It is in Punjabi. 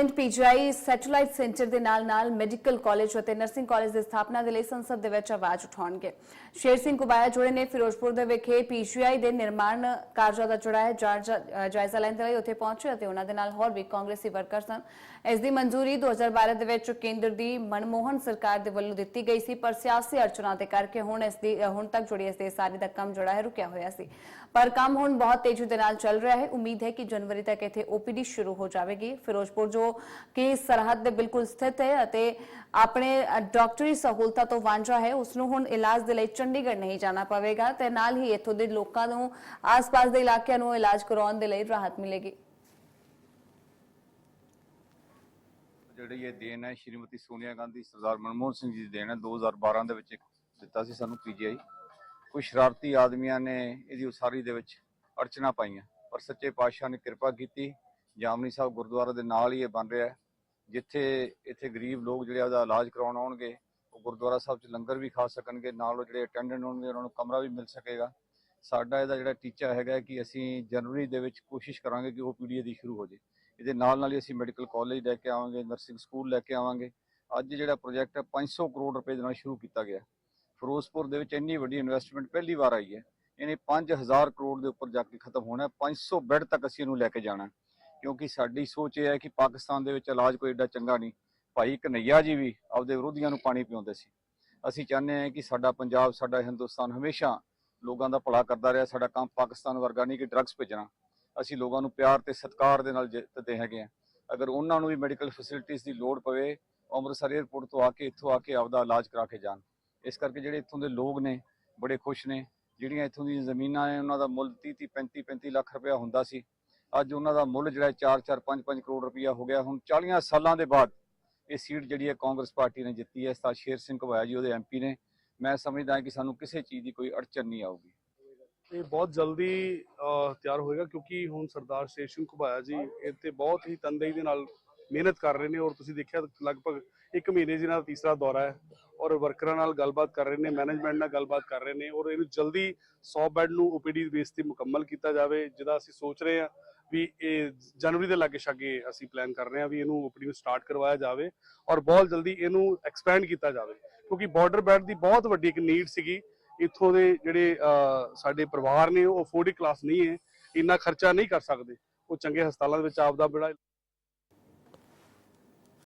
ਇੰਡੀਪੈਂਡੈਂਟ ਪੀਜੀਆਈ ਸੈਟੇਲਾਈਟ ਸੈਂਟਰ ਦੇ ਨਾਲ-ਨਾਲ ਮੈਡੀਕਲ ਕਾਲਜ ਅਤੇ ਨਰਸਿੰਗ ਕਾਲਜ ਦੀ ਸਥਾਪਨਾ ਦੇ ਲਈ ਸੰਸਦ ਦੇ ਵਿੱਚ ਆਵਾਜ਼ ਉਠਾਉਣਗੇ। ਸ਼ੇਰ ਸਿੰਘ ਕੁਬਾਇਆ ਜੁੜੇ ਨੇ ਫਿਰੋਜ਼ਪੁਰ ਦੇ ਵਿਖੇ ਪੀਜੀਆਈ ਦੇ ਨਿਰਮਾਣ ਕਾਰਜਾਂ ਦਾ ਜੁੜਾ ਹੈ ਜਾਇਜ਼ਾ ਲੈਣ ਦੇ ਲਈ ਉੱਥੇ ਪਹੁੰਚੇ ਅਤੇ ਉਹਨਾਂ ਦੇ ਨਾਲ ਹੋਰ ਵੀ ਕਾਂਗਰਸੀ ਵਰਕਰ ਸਨ। ਇਸ ਦੀ ਮਨਜ਼ੂਰੀ 2012 ਦੇ ਵਿੱਚ ਕੇਂਦਰ ਦੀ ਮਨਮੋਹਨ ਸਰਕਾਰ ਦੇ ਵੱਲੋਂ ਦਿੱਤੀ ਗਈ ਸੀ, ਪਰ ਸਿਆਸੀ ਅੜਚਨਾਂ ਦੇ ਕਰਕੇ ਹੁਣ ਇਸ ਦੀ, ਹੁਣ ਤੱਕ ਜੁੜੀ ਇਸ ਦੇ ਸਾਰੇ ਦਾ ਕੰਮ ਜਿਹੜਾ ਹੈ ਰੁਕਿਆ ਹੋਇਆ ਸੀ। ਪਰ ਕੰਮ ਹੁਣ ਬਹੁਤ ਤੇਜ਼ੀ ਦੇ ਨਾਲ ਚੱਲ ਰਿਹਾ ਹੈ। ਉਮੀਦ ਹੈ ਕਿ ਜਨਵਰੀ ਤੱਕ ਇੱਥੇ ਓਪੀਡੀ ਸ਼ੁਰੂ ਹੋ ਜਾਵੇਗੀ। ਫਿਰੋਜ਼ਪੁਰ ਜੋ ਕਿ ਸਰਹੱਦ ਦੇ ਬਿਲਕੁਲ ਸਥਿਤ ਹੈ ਅਤੇ ਆਪਣੇ ਡਾਕਟਰੀ ਸਹੂਲਤਾਂ ਤੋਂ ਵਾਂਝਾ ਹੈ ਉਸ ਨੂੰ ਹੁਣ ਇਲਾਜ ਦੇ ਲਈ ਚੰਡੀਗੜ੍ਹ ਨਹੀਂ ਜਾਣਾ ਪਵੇਗਾ ਤੇ ਨਾਲ ਹੀ ਇੱਥੋਂ ਦੇ ਲੋਕਾਂ ਨੂੰ, ਆਸ-ਪਾਸ ਦੇ ਇਲਾਕਿਆਂ ਨੂੰ ਇਲਾਜ ਕਰਾਉਣ ਦੇ ਲਈ ਰਾਹਤ ਮਿਲੇਗੀ। ਜਿਹੜੀ ਇਹ ਦੇਣ ਹੈ, ਸ਼੍ਰੀਮਤੀ ਸੋਨੀਆ ਗਾਂਧੀ, ਸਰਦਾਰ ਮਨਮੋਹਨ ਸਿੰਘ ਜੀ ਦੀ ਦੇਣ ਹੈ 2012 ਦੇ ਵਿੱਚ ਦਿੱਤਾ ਸੀ ਸਾਨੂੰ ਪੀਜੀਆਈ ਕੁਝ ਸ਼ਰਾਰਤੀ ਆਦਮੀਆਂ ਨੇ ਇਹਦੀ ਉਸਾਰੀ ਦੇ ਵਿੱਚ ਅੜਚਨਾ ਪਾਈਆਂ, ਪਰ ਸੱਚੇ ਪਾਤਸ਼ਾਹ ਨੇ ਕਿਰਪਾ ਕੀਤੀ ਜਾਮਨੀ ਸਾਹਿਬ ਗੁਰਦੁਆਰਾ ਦੇ ਨਾਲ ਹੀ ਇਹ ਬਣ ਰਿਹਾ ਹੈ, ਜਿੱਥੇ ਇੱਥੇ ਗਰੀਬ ਲੋਕ ਜਿਹੜੇ ਉਹਦਾ ਇਲਾਜ ਕਰਾਉਣ ਆਉਣਗੇ, ਉਹ ਗੁਰਦੁਆਰਾ ਸਾਹਿਬ 'ਚ ਲੰਗਰ ਵੀ ਖਾ ਸਕਣਗੇ, ਨਾਲ ਉਹ ਜਿਹੜੇ ਅਟੈਂਡੈਂਟ ਹੋਣਗੇ, ਉਹਨਾਂ ਨੂੰ ਕਮਰਾ ਵੀ ਮਿਲ ਸਕੇਗਾ। ਸਾਡਾ ਇਹਦਾ ਜਿਹੜਾ ਟੀਚਾ ਹੈਗਾ ਕਿ ਅਸੀਂ ਜਨਵਰੀ ਦੇ ਵਿੱਚ ਕੋਸ਼ਿਸ਼ ਕਰਾਂਗੇ ਕਿ ਉਹ ਪੀਡੀਏ ਦੀ ਸ਼ੁਰੂ ਹੋ ਜੇ। ਇਹਦੇ ਨਾਲ ਨਾਲ ਹੀ ਅਸੀਂ ਮੈਡੀਕਲ ਕਾਲਜ ਲੈ ਕੇ ਆਵਾਂਗੇ ਨਰਸਿੰਗ ਸਕੂਲ ਲੈ ਕੇ ਆਵਾਂਗੇ। ਅੱਜ ਜਿਹੜਾ ਪ੍ਰੋਜੈਕਟ ਹੈ 500 ਕਰੋੜ ਰੁਪਏ ਦੇ ਨਾਲ ਸ਼ੁਰੂ ਕੀਤਾ ਗਿਆ। ਫਿਰੋਜ਼ਪੁਰ ਦੇ ਵਿੱਚ ਇੰਨੀ ਵੱਡੀ ਇਨਵੈਸਟਮੈਂਟ ਪਹਿਲੀ ਵਾਰ ਆਈ ਹੈ। ਇਹਨੇ 5000 ਕਰੋੜ ਦੇ ਉੱਪਰ ਜਾ ਕੇ ਖਤਮ ਹੋਣਾ ਹੈ। 500 ਬੈੱਡ ਤੱਕ ਅਸੀਂ ਇਹਨੂੰ ਲੈ ਕੇ ਜਾਣਾ ਕਿਉਂਕਿ ਸਾਡੀ ਸੋਚ ਇਹ ਹੈ ਕਿ ਪਾਕਿਸਤਾਨ ਦੇ ਵਿੱਚ ਇਲਾਜ ਕੋਈ ਏਡਾ ਚੰਗਾ ਨਹੀਂ। ਭਾਈ ਕਨਈਆ ਜੀ ਵੀ ਆਪਦੇ ਵਿਰੋਧੀਆਂ ਨੂੰ ਪਾਣੀ ਪਿਆਉਂਦੇ ਸੀ। ਅਸੀਂ ਚਾਹੁੰਦੇ ਹਾਂ ਕਿ ਸਾਡਾ ਪੰਜਾਬ, ਸਾਡਾ ਹਿੰਦੁਸਤਾਨ ਹਮੇਸ਼ਾ ਲੋਕਾਂ ਦਾ ਭਲਾ ਕਰਦਾ ਰਿਹਾ, ਸਾਡਾ ਕੰਮ ਪਾਕਿਸਤਾਨ ਵਰਗਾ ਨਹੀਂ ਕਿ ਡਰੱਗਸ ਭੇਜਣਾ। ਅਸੀਂ ਲੋਕਾਂ ਨੂੰ ਪਿਆਰ ਤੇ ਸਤਿਕਾਰ ਦੇ ਨਾਲ ਜਿੱਤਦੇ ਹੈਗੇ ਆ ਅਗਰ ਉਹਨਾਂ ਨੂੰ ਵੀ ਮੈਡੀਕਲ ਫੈਸਿਲਿਟੀਆਂ ਦੀ ਲੋੜ ਪਵੇ ਅੰਮ੍ਰਿਤਸਰ 에ਅਰਪੋਰਟ ਤੋਂ ਆ ਕੇ ਇੱਥੋਂ ਆ ਕੇ ਆਪਦਾ ਇਲਾਜ ਕਰਾ ਕੇ ਜਾਣ। ਇਸ ਕਰਕੇ ਜਿਹੜੇ ਇੱਥੋਂ ਦੇ ਲੋਕ ਨੇ, ਬੜੇ ਖੁਸ਼ ਨੇ। ਜਿਹੜੀਆਂ ਇੱਥੋਂ ਦੀਆਂ ਜ਼ਮੀਨਾਂ ਨੇ, ਉਹਨਾਂ ਦਾ ਮੁੱਲ 30 30 35 35 ਲੱਖ ਰੁਪਇਆ ਹੁੰਦਾ ਸੀ। ਅੱਜ ਉਹਨਾਂ ਦਾ ਮੁੱਲ ਜਿਹੜਾ 4 4 5 5 ਕਰੋੜ ਰੁਪਇਆ ਹੋ ਗਿਆ। ਹੁਣ 40 ਸਾਲਾਂ ਦੇ ਬਾਅਦ ਇਹ ਸੀਟ ਜਿਹੜੀ ਹੈ ਕਾਂਗਰਸ ਪਾਰਟੀ ਨੇ ਜਿੱਤੀ ਹੈ। ਸਤਾ ਸ਼ੇਰ ਸਿੰਘ ਘਵਾਇਆ ਜੀ, ਉਹਦੇ ਐਮਪੀ ਨੇ। ਮੈਂ ਸਮਝਦਾ ਹਾਂ ਕਿ ਸਾਨੂੰ ਕਿਸੇ ਚੀਜ਼ ਦੀ ਕੋਈ ਅੜਚਨ ਨਹੀਂ ਆਊਗੀ। ਇਹ ਬਹੁਤ ਜਲਦੀ ਤਿਆਰ ਹੋਏਗਾ ਕਿਉਂਕਿ ਹੁਣ ਸਰਦਾਰ ਸ਼ੇਰ ਸਿੰਘ ਘੁਬਾਇਆ ਜੀ ਇੱਥੇ ਬਹੁਤ ਹੀ ਤਨਦੇਹੀ ਦੇ ਨਾਲ ਮਿਹਨਤ ਕਰ ਰਹੇ ਨੇ ਔਰ ਤੁਸੀਂ ਦੇਖਿਆ ਲਗਭਗ 1 ਮਹੀਨੇ ਜਿਹਨਾਂ ਦਾ ਤੀਸਰਾ ਦੌਰਾ ਹੈ ਔਰ ਵਰਕਰਾਂ ਨਾਲ ਗੱਲਬਾਤ ਕਰ ਰਹੇ ਨੇ, ਮੈਨੇਜਮੈਂਟ ਨਾਲ ਗੱਲਬਾਤ ਕਰ ਰਹੇ ਨੇ ਔਰ ਇਹਨੂੰ ਜਲਦੀ 100 ਬੈੱਡ ਨੂੰ ਓਪੀਡੀ ਬੇਸ ਤੇ ਮੁਕੰਮਲ ਕੀਤਾ ਜਾਵੇ, ਜਿਹਦਾ ਅਸੀਂ ਸੋਚ ਰਹੇ ਹਾਂ ਵੀ ਇਹ ਜਨਵਰੀ ਦੇ ਲਾਗੇ ਛਾਗੇ ਅਸੀਂ ਪਲਾਨ ਕਰ ਰਹੇ ਹਾਂ ਵੀ ਇਹਨੂੰ ਓਪਨਿੰਗ ਸਟਾਰਟ ਕਰਵਾਇਆ ਜਾਵੇ ਔਰ ਬਹੁਤ ਜਲਦੀ ਇਹਨੂੰ ਐਕਸਪੈਂਡ ਕੀਤਾ ਜਾਵੇ। ਕਿਉਂਕਿ ਬਾਰਡਰ ਬੈਡ ਦੀ ਬਹੁਤ ਵੱਡੀ ਇੱਕ ਨੀਡ ਸੀਗੀ। ਇੱਥੋਂ ਦੇ ਜਿਹੜੇ ਸਾਡੇ ਪਰਿਵਾਰ ਨੇ ਉਹ ਅਫੋਰਡਿੰਗ ਕਲਾਸ ਨਹੀਂ ਹੈ। ਇੰਨਾ ਖਰਚਾ ਨਹੀਂ ਕਰ ਸਕਦੇ। ਉਹ ਚੰਗੇ ਹਸਪਤਾਲਾਂ ਦੇ ਵਿੱਚ ਆਪਦਾ ਬੜਾ